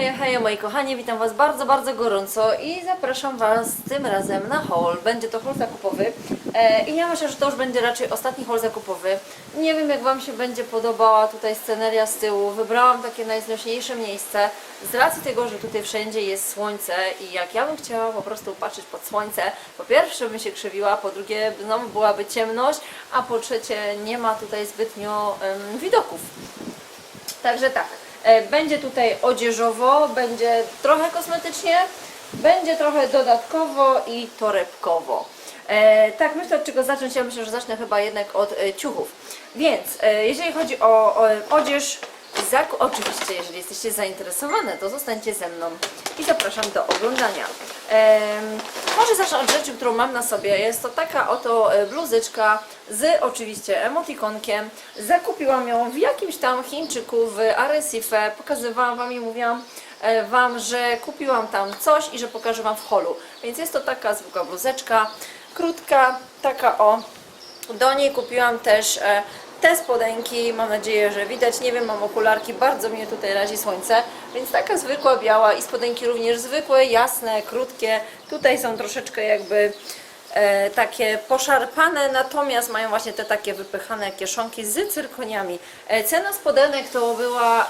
Hej, hej moi kochani, witam Was bardzo, bardzo gorąco i zapraszam Was tym razem na haul. Będzie to haul zakupowy e, i ja myślę, że to już będzie raczej ostatni haul zakupowy. Nie wiem jak Wam się będzie podobała tutaj sceneria z tyłu. Wybrałam takie najznośniejsze miejsce z racji tego, że tutaj wszędzie jest słońce i jak ja bym chciała po prostu patrzeć pod słońce, po pierwsze bym się krzywiła, po drugie znowu byłaby ciemność, a po trzecie nie ma tutaj zbytnio em, widoków. Także tak, będzie tutaj odzieżowo, będzie trochę kosmetycznie, będzie trochę dodatkowo i torebkowo. E, tak, myślę od czego zacząć. Ja myślę, że zacznę chyba jednak od e, ciuchów. Więc e, jeżeli chodzi o, o odzież, oczywiście, jeżeli jesteście zainteresowane, to zostańcie ze mną i zapraszam do oglądania. Em, może zacznę od rzeczy, którą mam na sobie. Jest to taka oto e, bluzyczka z oczywiście emotikonkiem. Zakupiłam ją w jakimś tam Chińczyku w Arecife. Pokazywałam Wam i mówiłam e, Wam, że kupiłam tam coś i że pokażę Wam w holu. Więc jest to taka zwykła bluzeczka, krótka, taka o. Do niej kupiłam też e, te spodenki, mam nadzieję, że widać, nie wiem, mam okularki, bardzo mnie tutaj razi słońce, więc taka zwykła biała i spodenki również zwykłe, jasne, krótkie, tutaj są troszeczkę jakby e, takie poszarpane, natomiast mają właśnie te takie wypychane kieszonki z cyrkoniami. E, cena spodenek to była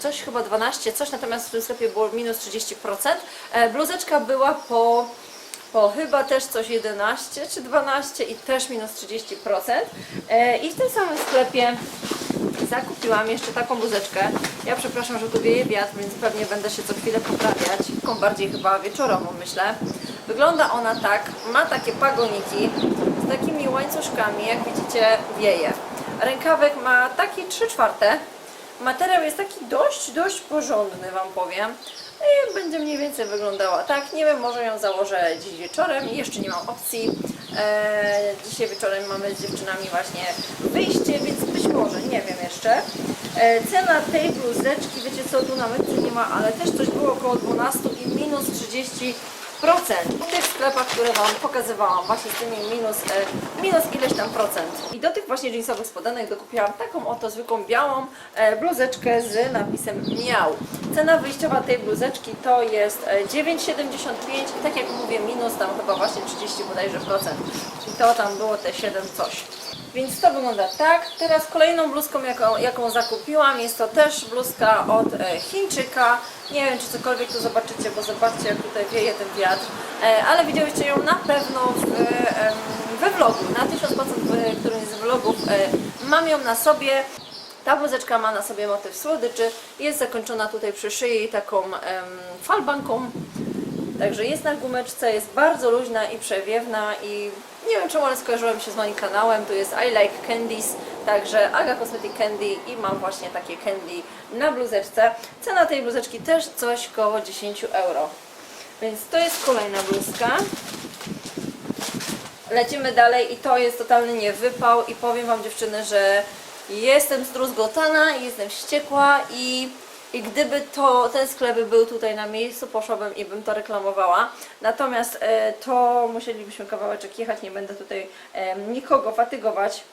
coś chyba 12, coś, natomiast w tym sklepie było minus 30%. E, bluzeczka była po po chyba też coś 11 czy 12 i też minus 30%. E, I w tym samym sklepie zakupiłam jeszcze taką bluzeczkę. Ja przepraszam, że tu wieje wiatr, więc pewnie będę się co chwilę poprawiać. Taką bardziej chyba wieczorową myślę. Wygląda ona tak, ma takie pagoniki z takimi łańcuszkami, jak widzicie wieje. Rękawek ma taki 3 czwarte. Materiał jest taki dość, dość porządny Wam powiem. I będzie mniej więcej wyglądała tak. Nie wiem, może ją założę dziś wieczorem. Jeszcze nie mam opcji. Eee, dzisiaj wieczorem mamy z dziewczynami właśnie wyjście, więc być może, nie wiem jeszcze. Eee, cena tej bluzeczki, wiecie co, tu na metce nie ma, ale też coś było około 12 i minus 30 w tych sklepach, które Wam pokazywałam, właśnie z tymi minus, e, minus ileś tam procent. I do tych właśnie jeansowych spodenek dokupiłam taką oto zwykłą białą e, bluzeczkę z napisem miał. Cena wyjściowa tej bluzeczki to jest e, 9,75 i tak jak mówię minus tam chyba właśnie 30 bodajże procent. I to tam było te 7 coś. Więc to wygląda tak. Teraz kolejną bluzką, jaką, jaką zakupiłam, jest to też bluzka od e, Chińczyka. Nie wiem, czy cokolwiek tu zobaczycie, bo zobaczcie, jak tutaj wieje ten wiatr. E, ale widziałyście ją na pewno w, we vlogu. Na 1000% w którymś z vlogów e, mam ją na sobie. Ta bluzeczka ma na sobie motyw słodyczy. Jest zakończona tutaj przy szyi taką falbanką. Także jest na gumeczce, jest bardzo luźna i przewiewna i nie wiem czemu, ale skojarzyła mi się z moim kanałem. Tu jest I Like Candies, także Aga Cosmetic Candy i mam właśnie takie candy na bluzeczce. Cena tej bluzeczki też coś koło 10 euro. Więc to jest kolejna bluzka. Lecimy dalej i to jest totalny niewypał i powiem Wam dziewczyny, że jestem zdruzgotana, jestem wściekła i, i gdyby to ten sklep był tutaj na miejscu, poszłabym i bym to reklamowała. Natomiast e, to musielibyśmy kawałeczek jechać, nie będę tutaj e, nikogo fatygować.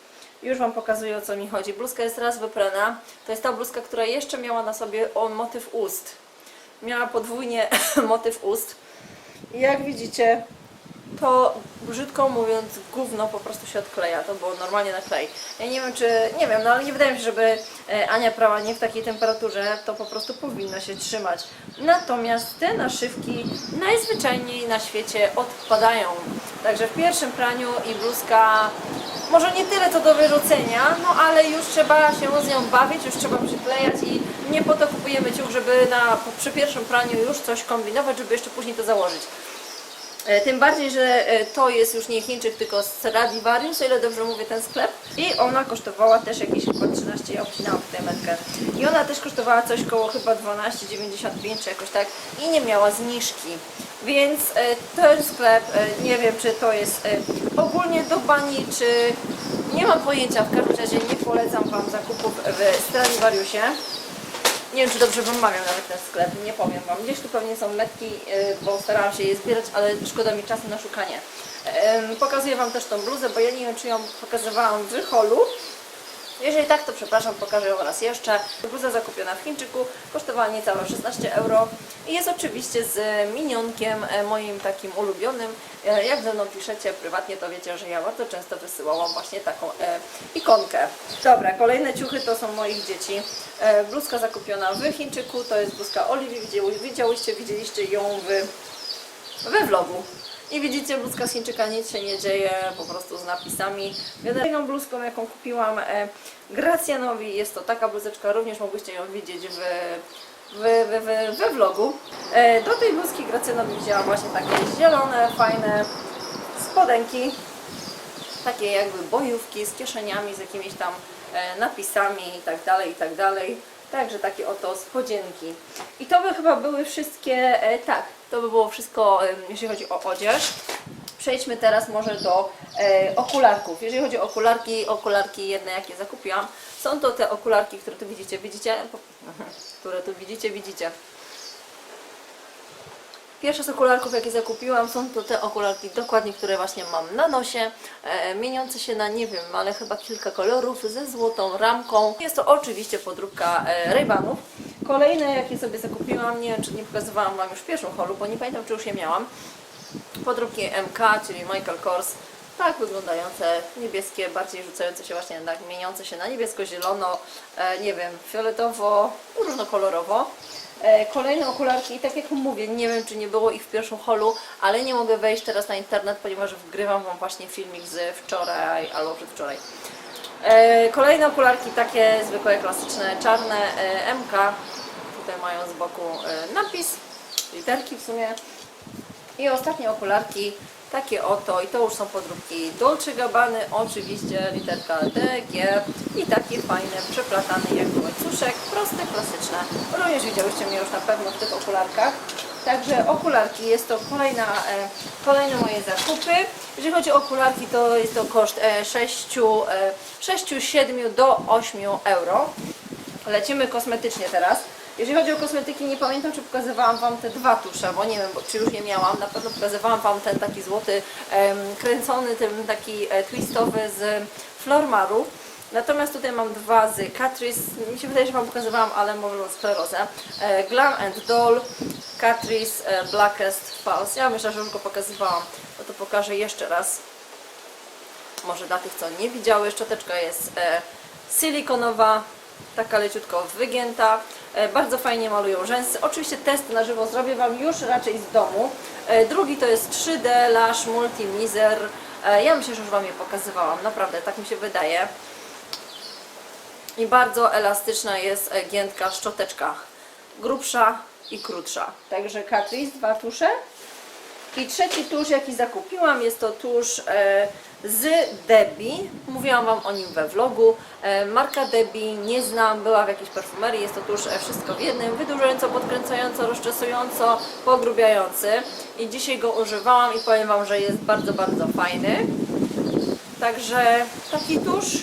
Już Wam pokazuję o co mi chodzi. Bluzka jest raz wyprana. To jest ta bluzka, która jeszcze miała na sobie motyw ust. Miała podwójnie motyw ust. I jak widzicie, to brzydko mówiąc gówno po prostu się odkleja, to było normalnie na klej. Ja nie wiem czy, nie wiem, no ale nie wydaje mi się, żeby e, Ania prała nie w takiej temperaturze, to po prostu powinno się trzymać. Natomiast te naszywki najzwyczajniej na świecie odpadają. Także w pierwszym praniu i bluzka może nie tyle co do wyrzucenia, no ale już trzeba się z nią bawić, już trzeba przyklejać i nie po to kupujemy ciuch, żeby na, przy pierwszym praniu już coś kombinować, żeby jeszcze później to założyć. E, Tym bardziej, że e, to jest już nie Chińczyk, tylko z Stradivarius, o ile dobrze mówię ten sklep. I ona kosztowała też jakieś chyba 13, ja obcinałam tutaj metkę. I ona też kosztowała coś koło chyba 12,95 czy jakoś tak i nie miała zniżki. Więc e, ten sklep, nie wiem czy to jest ogólnie do bani, czy nie mam pojęcia, w każdym razie nie polecam Wam zakupów w Stradivariusie. Nie wiem, czy dobrze wymawiam nawet ten sklep, nie powiem Wam. Gdzieś tu pewnie są metki, y, bo starałam się je zbierać, ale szkoda mi czasu na szukanie. Pokazuję Wam też tą bluzę, bo ja nie wiem, czy ją pokazywałam w holu. Jeżeli tak, to przepraszam, pokażę ją raz jeszcze. Bluza zakupiona w Chińczyku, kosztowała niecałe 16 euro i jest oczywiście z minionkiem e, moim takim ulubionym. E, Jak ze mną piszecie prywatnie, to wiecie, że ja bardzo często wysyłałam właśnie taką e, ikonkę. Dobra, kolejne ciuchy to są moich dzieci. E, bluzka zakupiona w Chińczyku, to jest bluzka Oliwii, Widziały- widziałyście, widzieliście ją w we vlogu. I widzicie, bluzka z Chińczyka nic się nie dzieje, po prostu z napisami. Jedyną bluzką, jaką kupiłam e, Gracjanowi, jest to taka bluzeczka, również mogłyście ją widzieć w, w, w, w, we vlogu. E, do tej bluzki Gracjanowi wzięłam właśnie takie zielone, fajne spodenki, takie jakby bojówki z kieszeniami, z jakimiś tam e, napisami i tak dalej, i tak dalej. Także takie oto spodzienki. I to by chyba były wszystkie, tak, to by było wszystko, jeśli chodzi o odzież. Przejdźmy teraz może do e, okularków. Jeżeli chodzi o okularki, okularki jedne jakie zakupiłam, są to te okularki, które tu widzicie, widzicie? Które tu widzicie, widzicie. Pierwsze z okularków, jakie zakupiłam, są to te okularki dokładnie, które właśnie mam na nosie, e, mieniące się na, nie wiem, ale chyba kilka kolorów, ze złotą ramką. Jest to oczywiście podróbka e, Ray-Banów. Kolejne, jakie sobie zakupiłam, nie czy nie pokazywałam Wam już w pierwszym holu, bo nie pamiętam, czy już je miałam. Podróbki MK, czyli Michael Kors. Tak wyglądające, niebieskie, bardziej rzucające się właśnie na, mieniące się na niebiesko-zielono, e, nie wiem, fioletowo, różnokolorowo. E, Kolejne okularki, i tak jak mówię, nie wiem czy nie było ich w pierwszym holu, ale nie mogę wejść teraz na internet, ponieważ wgrywam Wam właśnie filmik z wczoraj albo przedwczoraj. E, Kolejne okularki, takie zwykłe, klasyczne, czarne, e, MK. Tutaj mają z boku e, napis, literki w sumie. I ostatnie okularki, takie oto, i to już są podróbki Dolce Gabbany, oczywiście literka DG i takie fajne, przeplatane jakby łańcuszek, proste, klasyczne. Również widziałyście mnie już na pewno w tych okularkach. Także okularki jest to kolejna, e, kolejne moje zakupy. Jeżeli chodzi o okularki, to jest to koszt e, 6, e, 6 7 do 8 euro. Lecimy kosmetycznie teraz. Jeżeli chodzi o kosmetyki, nie pamiętam, czy pokazywałam Wam te dwa tusze, bo nie wiem, bo- czy już nie miałam. Na pewno pokazywałam Wam ten taki złoty, kręcony, ten taki e, twistowy z Flormaru. Natomiast tutaj mam dwa z Catrice. Mi się wydaje, że Wam pokazywałam, ale może mam sklerozę. E, Glam and Doll, Catrice e, Blackest False. Ja myślę, że już go pokazywałam, bo to pokażę jeszcze raz. Może dla tych, co nie widziały, szczoteczka jest e, silikonowa, taka leciutko wygięta. Bardzo fajnie malują rzęsy. Oczywiście test na żywo zrobię Wam już raczej z domu. Drugi to jest 3D Lash Multi Miser. Ja myślę, że już Wam je pokazywałam, naprawdę, tak mi się wydaje. I bardzo elastyczna jest e, giętka szczoteczka. Grubsza i krótsza. Także Catrice, dwa tusze. I trzeci tusz, jaki zakupiłam, jest to tusz e, z Debbie. Mówiłam Wam o nim we vlogu. E, marka Debbie nie znam, była w jakiejś perfumerii. Jest to tusz wszystko w jednym, wydłużająco, podkręcająco, rozczesująco, pogrubiający. I dzisiaj go używałam i powiem Wam, że jest bardzo, bardzo fajny. Także taki tusz.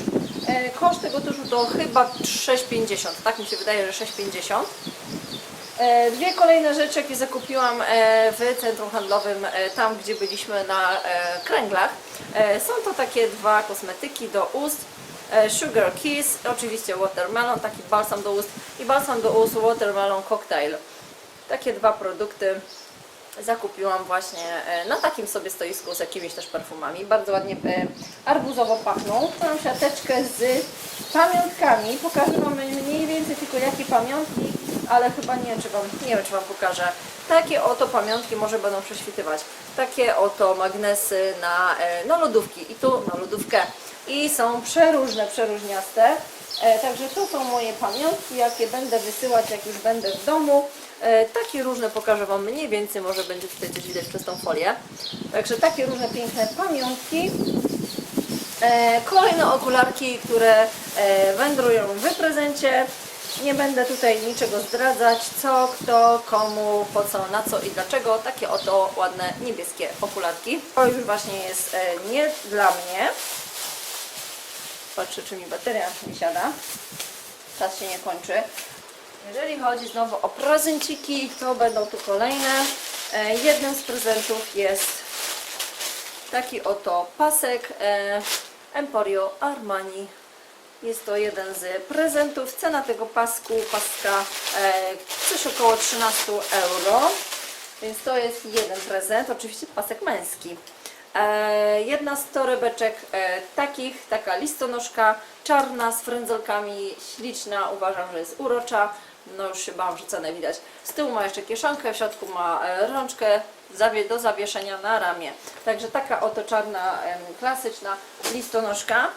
E, koszt tego tuszu to chyba 6,50. Tak mi się wydaje, że 6,50. E, Dwie kolejne rzeczy, jakie zakupiłam e, w centrum handlowym, tam gdzie byliśmy na kręglach. Są to takie dwa kosmetyki do ust. Sugar Kiss, oczywiście watermelon, taki balsam do ust i balsam do ust watermelon cocktail. Takie dwa produkty zakupiłam właśnie e, na takim sobie stoisku z jakimiś też perfumami. Bardzo ładnie e, arbuzowo pachną. Mam siateczkę z pamiątkami. Pokażę Wam mniej więcej tylko jakie pamiątki, ale chyba nie czy Wam, nie wiem, czy Wam pokażę. Takie oto pamiątki może będą prześwitywać. Takie oto magnesy na, e, na lodówki i tu na lodówkę. I są przeróżne, przeróżniaste. E, Także to są moje pamiątki, jakie będę wysyłać, jak już będę w domu. E, Takie różne pokażę Wam mniej więcej, może będzie tutaj coś widać przez tą folię. Także takie różne piękne pamiątki. E, Kolejne okularki, które wędrują w prezencie. Nie będę tutaj niczego zdradzać, co, kto, komu, po co, na co i dlaczego. Takie oto ładne niebieskie okularki. To już właśnie jest nie dla mnie. Patrzę, czy mi bateria nie siada. Czas się nie kończy. Jeżeli chodzi znowu o prezenciki, to będą tu kolejne. E, Jednym z prezentów jest taki oto pasek e, Emporio Armani Jest to jeden z prezentów. Cena tego pasku, paska e, coś około 13 euro. Więc to jest jeden prezent, oczywiście pasek męski. E, jedna z torebeczek e, takich, taka listonoszka czarna z frędzelkami, śliczna, uważam, że jest urocza. No już się bałam, że cenę widać. Z tyłu ma jeszcze kieszonkę, w środku ma e, rączkę do zawieszenia na ramię. Także taka oto czarna, klasyczna listonoszka.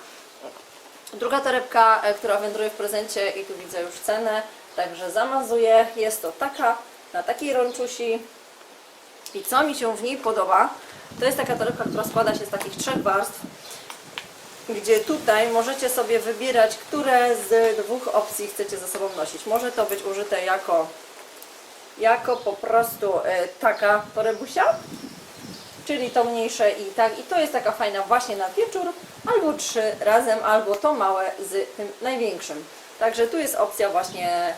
Druga torebka, która wędruje w prezencie i tu widzę już cenę, także zamazuję. Jest to taka, na takiej rączusi. I co mi się w niej podoba, to jest taka torebka, która składa się z takich trzech warstw, gdzie tutaj możecie sobie wybierać, które z dwóch opcji chcecie ze sobą nosić. Może to być użyte jako, jako po prostu e, taka torebusia, czyli to mniejsze i tak. I to jest taka fajna właśnie na wieczór, albo trzy razem, albo to małe z tym największym. Także tu jest opcja właśnie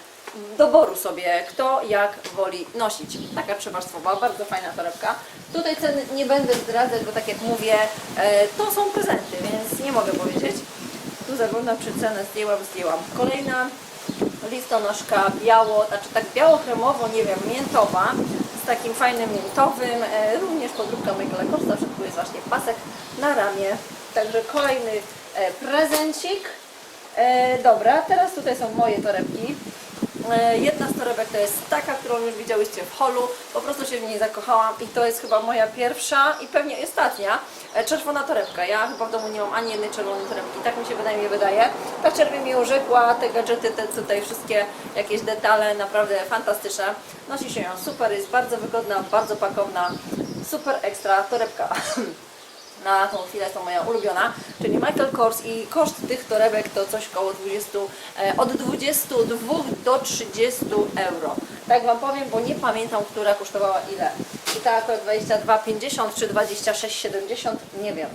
doboru sobie, kto jak woli nosić. Taka trzywarstwowa, bardzo fajna torebka. Tutaj ceny nie będę zdradzać, bo tak jak mówię, e, to są prezenty, więc nie mogę powiedzieć. Tu zaglądam, czy cenę zdjęłam, zdjęłam. Kolejna listonoszka biało, znaczy tak biało-kremowo, nie wiem, miętowa, z takim fajnym miętowym, e, również podróbka Michaela Korsa, w środku jest właśnie pasek na ramię. Także kolejny e, prezencik. Dobra, teraz tutaj są moje torebki. E, Jedna z torebek to jest taka, którą już widziałyście w holu. Po prostu się w niej zakochałam i to jest chyba moja pierwsza i pewnie ostatnia e, czerwona torebka. Ja chyba w domu nie mam ani jednej czerwonej torebki, tak mi się bynajmniej wydaje. Ta czerwień mi urzekła, te gadżety, te tutaj wszystkie jakieś detale, naprawdę fantastyczne. Nosi się ją super, jest bardzo wygodna, bardzo pakowna, super ekstra torebka. na tą chwilę to moja ulubiona, czyli Michael Kors i koszt tych torebek to coś koło 20, e, od 22 do 30 euro. Tak Wam powiem, bo nie pamiętam, która kosztowała ile. I ta akurat 22,50 czy 26,70, nie wiem.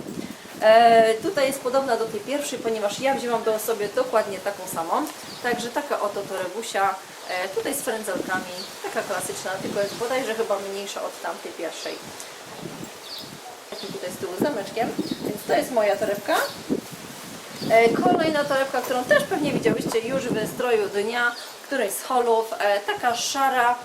E, tutaj jest podobna do tej pierwszej, ponieważ ja wzięłam do sobie dokładnie taką samą. Także taka oto torebusia, e, tutaj z frędzelkami, taka klasyczna, tylko jest bodajże chyba mniejsza od tamtej pierwszej takim tutaj z tyłu zameczkiem, więc to jest moja torebka. E, Kolejna torebka, którą też pewnie widziałyście już w stroju dnia, której z holów, e, taka szara,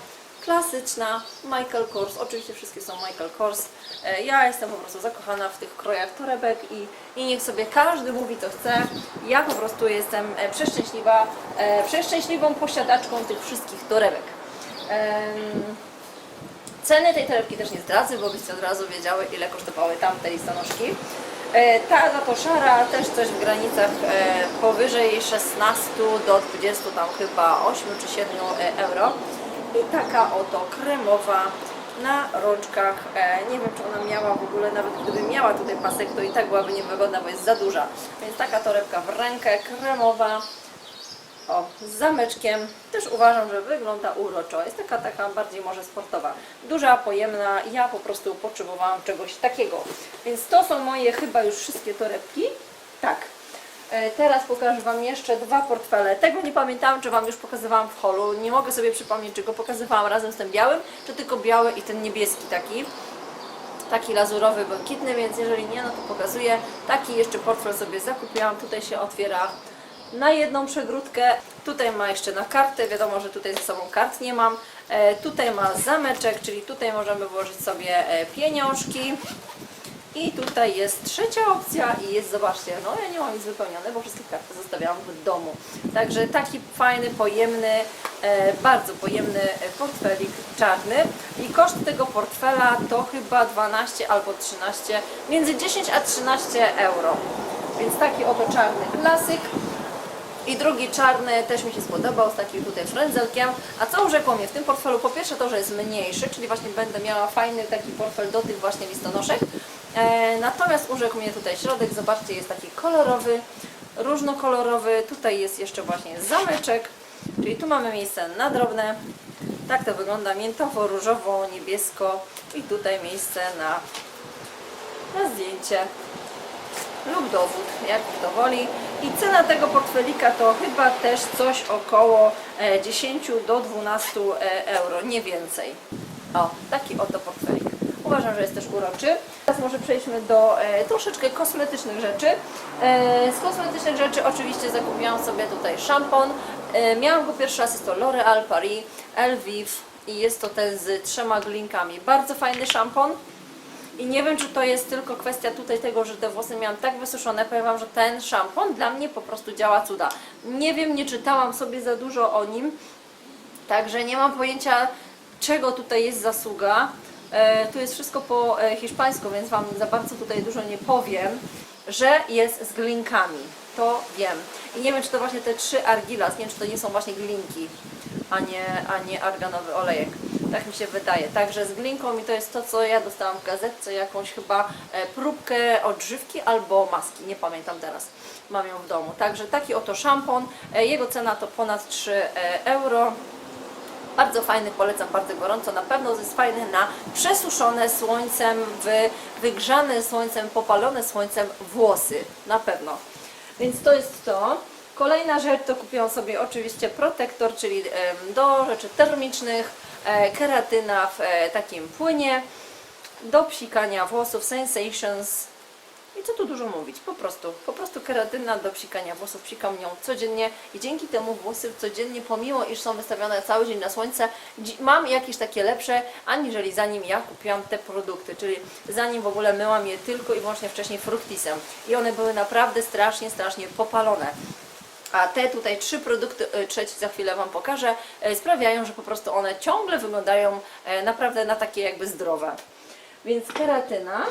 klasyczna Michael Kors. Oczywiście wszystkie są Michael Kors. E, Ja jestem po prostu zakochana w tych krojach torebek i, i niech sobie każdy mówi co chce. Ja po prostu jestem przeszczęśliwa, przeszczęśliwą posiadaczką tych wszystkich torebek. Ceny tej torebki też nie zdradzę, bo byście od razu wiedziały, ile kosztowały tamte listonoszki. E, Ta za to szara też coś w granicach e, powyżej 16 do 20, tam chyba 8 czy 7 e, euro. I taka oto kremowa na rączkach. Nie wiem, czy ona miała w ogóle, nawet gdyby miała tutaj pasek, to i tak byłaby niewygodna, bo jest za duża. Więc taka torebka w rękę, kremowa. O, z zameczkiem. Też uważam, że wygląda uroczo. Jest taka, taka bardziej może sportowa. Duża, pojemna. Ja po prostu potrzebowałam czegoś takiego. Więc to są moje chyba już wszystkie torebki. Tak. E, Teraz pokażę Wam jeszcze dwa portfele. Tego nie pamiętałam, czy Wam już pokazywałam w holu. Nie mogę sobie przypomnieć, czy go pokazywałam razem z tym białym, czy tylko biały i ten niebieski taki taki lazurowy, błękitny, więc jeżeli nie, no to pokazuję. Taki jeszcze portfel sobie zakupiłam. Tutaj się otwiera na jedną przegródkę. Tutaj ma jeszcze na kartę. Wiadomo, że tutaj ze sobą kart nie mam. E, tutaj ma zameczek, czyli tutaj możemy włożyć sobie e, pieniążki. I tutaj jest trzecia opcja i jest, zobaczcie, no ja nie mam nic wypełnione, bo wszystkie karty zostawiałam w domu. Także taki fajny, pojemny, e, bardzo pojemny e, portfelik czarny. I koszt tego portfela to chyba 12 albo 13, między 10 a 13 euro. Więc taki oto czarny klasyk. I drugi czarny też mi się spodobał z takim tutaj frędzelkiem. A co urzekło mnie w tym portfelu? Po pierwsze to, że jest mniejszy, czyli właśnie będę miała fajny taki portfel do tych właśnie listonoszek. E, natomiast urzekł mnie tutaj środek, zobaczcie, jest taki kolorowy, różnokolorowy. Tutaj jest jeszcze właśnie zameczek, czyli tu mamy miejsce na drobne. Tak to wygląda miętowo, różowo, niebiesko i tutaj miejsce na, na zdjęcie lub dowód, jak kto woli. I cena tego portfelika to chyba też coś około e, 10 do 12 e, euro, nie więcej. O, taki oto portfelik. Uważam, że jest też uroczy. Teraz może przejdźmy do e, troszeczkę kosmetycznych rzeczy. E, z kosmetycznych rzeczy oczywiście zakupiłam sobie tutaj szampon. E, miałam go pierwszy raz, jest to L'Oréal Paris Elvive i jest to ten z trzema glinkami. Bardzo fajny szampon. I nie wiem, czy to jest tylko kwestia tutaj tego, że te włosy miałam tak wysuszone. Powiem Wam, że ten szampon dla mnie po prostu działa cuda. Nie wiem, nie czytałam sobie za dużo o nim, także nie mam pojęcia, czego tutaj jest zasługa. E, tu jest wszystko po e, hiszpańsku, więc Wam za bardzo tutaj dużo nie powiem, że jest z glinkami. To wiem. I nie wiem, czy to właśnie te trzy argilas, nie wiem, czy to nie są właśnie glinki, a nie, a nie arganowy olejek. Tak mi się wydaje. Także z glinką i to jest to, co ja dostałam w gazetce, jakąś chyba e, próbkę odżywki albo maski, nie pamiętam teraz. Mam ją w domu. Także taki oto szampon. E, Jego cena to ponad 3 e, euro. Bardzo fajny, polecam bardzo gorąco. Na pewno jest fajny na przesuszone słońcem, wy, wygrzane słońcem, popalone słońcem włosy. Na pewno. Więc to jest to. Kolejna rzecz to kupiłam sobie oczywiście protektor, czyli do rzeczy termicznych, e, keratyna w e, takim płynie, do psikania włosów Sensations. I co tu dużo mówić, po prostu, po prostu keratyna do psikania włosów, psikam nią codziennie i dzięki temu włosy codziennie, pomimo iż są wystawione cały dzień na słońce, mam jakieś takie lepsze, aniżeli zanim ja kupiłam te produkty, czyli zanim w ogóle myłam je tylko i wyłącznie wcześniej fructisem i one były naprawdę strasznie, strasznie popalone. A te tutaj trzy produkty, e, trzeci za chwilę Wam pokażę, e, sprawiają, że po prostu one ciągle wyglądają e, naprawdę na takie jakby zdrowe. Więc keratyna.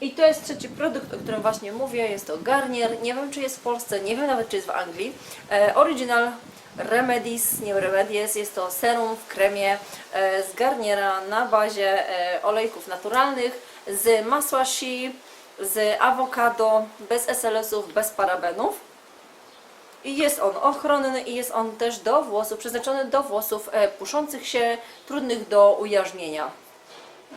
I to jest trzeci produkt, o którym właśnie mówię. Jest to Garnier. Nie wiem, czy jest w Polsce, nie wiem nawet, czy jest w Anglii. E, original Remedies, nie Remedies. Jest to serum w kremie e, z Garniera na bazie e, olejków naturalnych z masła shea, z awokado, bez SLS-ów, bez parabenów. I jest on ochronny i jest on też do włosów, przeznaczony do włosów e, puszących się, trudnych do ujarzmienia.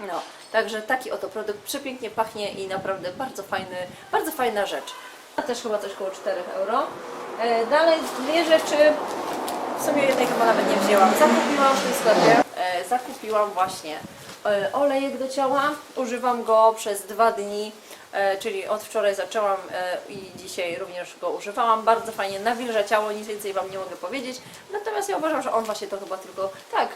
No, także taki oto produkt przepięknie pachnie i naprawdę bardzo fajny, bardzo fajna rzecz. A też chyba coś około 4 euro. E, dalej dwie rzeczy, w sumie jednej chyba nawet nie wzięłam. Zakupiłam w tym sklepie, e, zakupiłam właśnie e, olejek do ciała. Używam go przez dwa dni, czyli od wczoraj zaczęłam e, i dzisiaj również go używałam. Bardzo fajnie nawilża ciało, nic więcej Wam nie mogę powiedzieć. Natomiast ja uważam, że on właśnie to chyba tylko tak,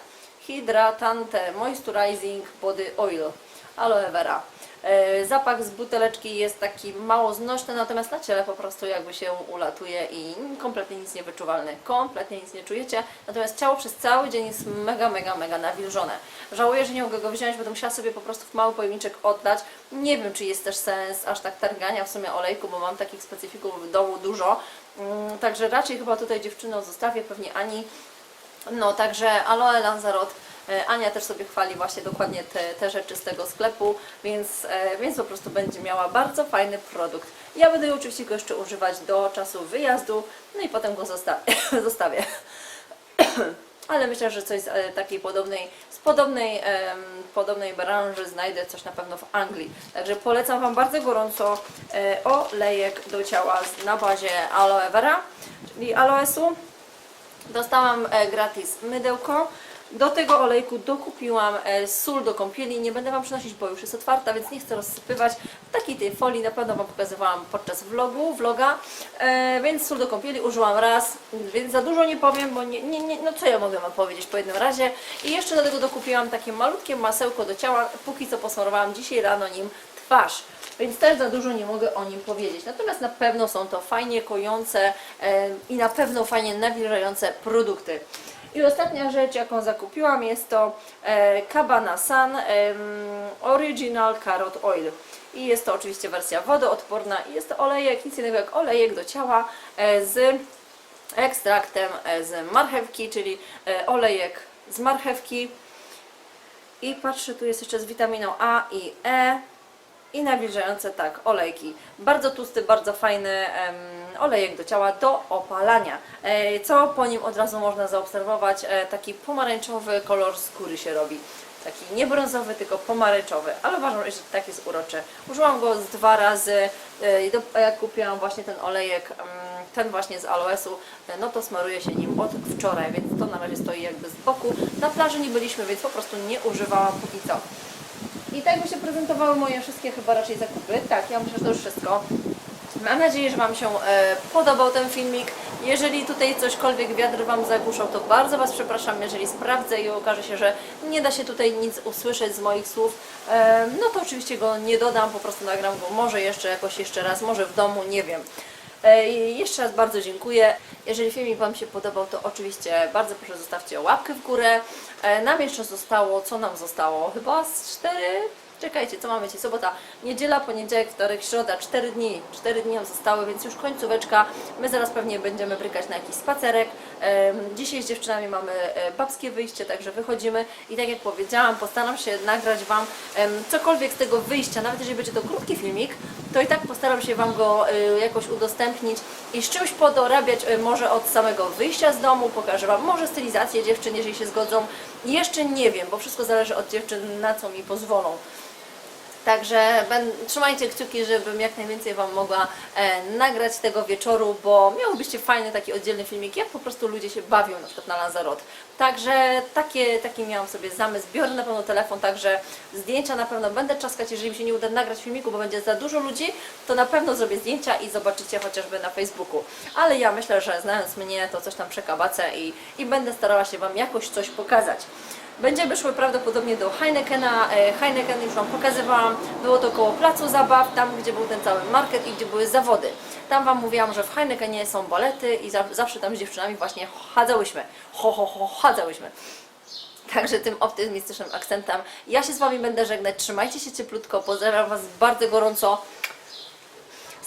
Hydratante Moisturizing Body Oil Aloe Vera. E, Zapach z buteleczki jest taki mało znośny, natomiast na ciele po prostu jakby się ulatuje i kompletnie nic nie wyczuwalny. Kompletnie nic nie czujecie, natomiast ciało przez cały dzień jest mega, mega, mega nawilżone. Żałuję, że nie mogę go wziąć, będę musiała sobie po prostu w mały pojemniczek oddać. Nie wiem, czy jest też sens aż tak targania w sumie olejku, bo mam takich specyfików w domu dużo. Mm, Także raczej chyba tutaj dziewczyną zostawię, pewnie Ani no, także Aloe Lanzarote. E, Ania też sobie chwali właśnie dokładnie te, te rzeczy z tego sklepu, więc, e, więc po prostu będzie miała bardzo fajny produkt. Ja będę oczywiście go jeszcze używać do czasu wyjazdu, no i potem go zostawię. Ale myślę, że coś z e, takiej podobnej, z podobnej, em, podobnej branży znajdę coś na pewno w Anglii. Także polecam Wam bardzo gorąco e, olejek do ciała na bazie aloe vera, czyli aloesu. Dostałam gratis mydełko. Do tego olejku dokupiłam e, sól do kąpieli. Nie będę Wam przynosić, bo już jest otwarta, więc nie chcę rozsypywać. W takiej tej folii na pewno Wam pokazywałam podczas vlogu, vloga. E, więc sól do kąpieli użyłam raz, więc za dużo nie powiem, bo nie, nie, nie, no co ja mogę Wam powiedzieć po jednym razie. I jeszcze do tego dokupiłam takie malutkie masełko do ciała. Póki co posmarowałam dzisiaj rano nim twarz. Więc też za dużo nie mogę o nim powiedzieć. Natomiast na pewno są to fajnie kojące e, i na pewno fajnie nawilżające produkty. I ostatnia rzecz, jaką zakupiłam, jest to e, Cabana Sun Original Carrot Oil. I jest to oczywiście wersja wodoodporna i jest to olejek, nic innego jak olejek do ciała e, z ekstraktem e, z marchewki, czyli olejek z marchewki. I patrzę, tu jest jeszcze z witaminą A i E i nawilżające tak olejki. Bardzo tłusty, bardzo fajny olejek do ciała do opalania. E, co po nim od razu można zaobserwować? E, taki pomarańczowy kolor skóry się robi. Taki nie brązowy, tylko pomarańczowy, ale uważam, że tak jest uroczy. Użyłam go z dwa razy, e, jak kupiłam właśnie ten olejek, ten właśnie z aloesu, no to smaruję się nim od wczoraj, więc to na razie stoi jakby z boku. Na plaży nie byliśmy, więc po prostu nie używałam póki co. I tak by się prezentowały moje wszystkie chyba raczej zakupy. Tak, ja myślę, że to już wszystko. Mam nadzieję, że Wam się e, podobał ten filmik. Jeżeli tutaj cośkolwiek wiatr Wam zagłuszał, to bardzo Was przepraszam. Jeżeli sprawdzę i okaże się, że nie da się tutaj nic usłyszeć z moich słów, e, no to oczywiście go nie dodam, po prostu nagram go może jeszcze jakoś jeszcze raz, może w domu, nie wiem. E, Jeszcze raz bardzo dziękuję. Jeżeli filmik Wam się podobał, to oczywiście bardzo proszę zostawcie łapkę w górę. E, Nam jeszcze zostało, co nam zostało? Chyba z cztery Czekajcie, co mamy dzisiaj? Sobota, niedziela, poniedziałek, wtorek, środa, 4 dni. 4 dni nam zostały, więc już końcóweczka. My zaraz pewnie będziemy brykać na jakiś spacerek. Dzisiaj z dziewczynami mamy e, babskie wyjście, także wychodzimy i tak jak powiedziałam, postaram się nagrać Wam cokolwiek z tego wyjścia, nawet jeżeli będzie to krótki filmik, to i tak postaram się Wam go e, jakoś udostępnić i z czymś podorabiać e, może od samego wyjścia z domu, pokażę Wam może stylizację dziewczyn, jeżeli się zgodzą. Jeszcze nie wiem, bo wszystko zależy od dziewczyn, na co mi pozwolą. Także trzymajcie kciuki, żebym jak najwięcej Wam mogła e, nagrać tego wieczoru, bo miałbyście fajny taki oddzielny filmik, jak po prostu ludzie się bawią na przykład na Lanzarote. Także takie, taki miałam sobie zamysł. Biorę na pewno telefon, także zdjęcia na pewno będę czaskać. Jeżeli mi się nie uda nagrać filmiku, bo będzie za dużo ludzi, to na pewno zrobię zdjęcia i zobaczycie chociażby na Facebooku. Ale ja myślę, że znając mnie, to coś tam przekabacę i, i będę starała się Wam jakoś coś pokazać. Będziemy szły prawdopodobnie do Heinekena. E, Heineken już Wam pokazywałam. Było to koło placu zabaw, tam gdzie był ten cały market i gdzie były zawody. Tam Wam mówiłam, że w Heinekenie są balety i za, zawsze tam z dziewczynami właśnie chadzałyśmy. Ho, ho, ho, chadzałyśmy. Także tym optymistycznym akcentem ja się z Wami będę żegnać. Trzymajcie się cieplutko. Pozdrawiam Was bardzo gorąco.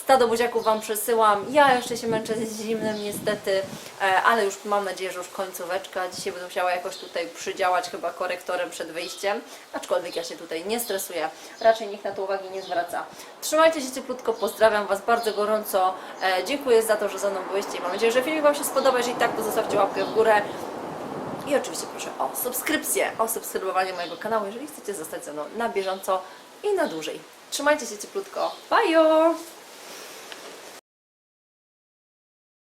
Stado buziaków Wam przesyłam. Ja jeszcze się męczę z zimnem niestety, e, ale już mam nadzieję, że już końcóweczka. Dzisiaj będę musiała jakoś tutaj przydziałać chyba korektorem przed wyjściem, aczkolwiek ja się tutaj nie stresuję. Raczej nikt na to uwagi nie zwraca. Trzymajcie się cieplutko, pozdrawiam Was bardzo gorąco. E, Dziękuję za to, że ze mną byłyście i mam nadzieję, że filmik Wam się spodoba. Jeżeli tak, to zostawcie łapkę w górę. I oczywiście proszę o subskrypcję, o subskrybowanie mojego kanału, jeżeli chcecie zostać ze mną na bieżąco i na dłużej. Trzymajcie się cieplutko. Bye!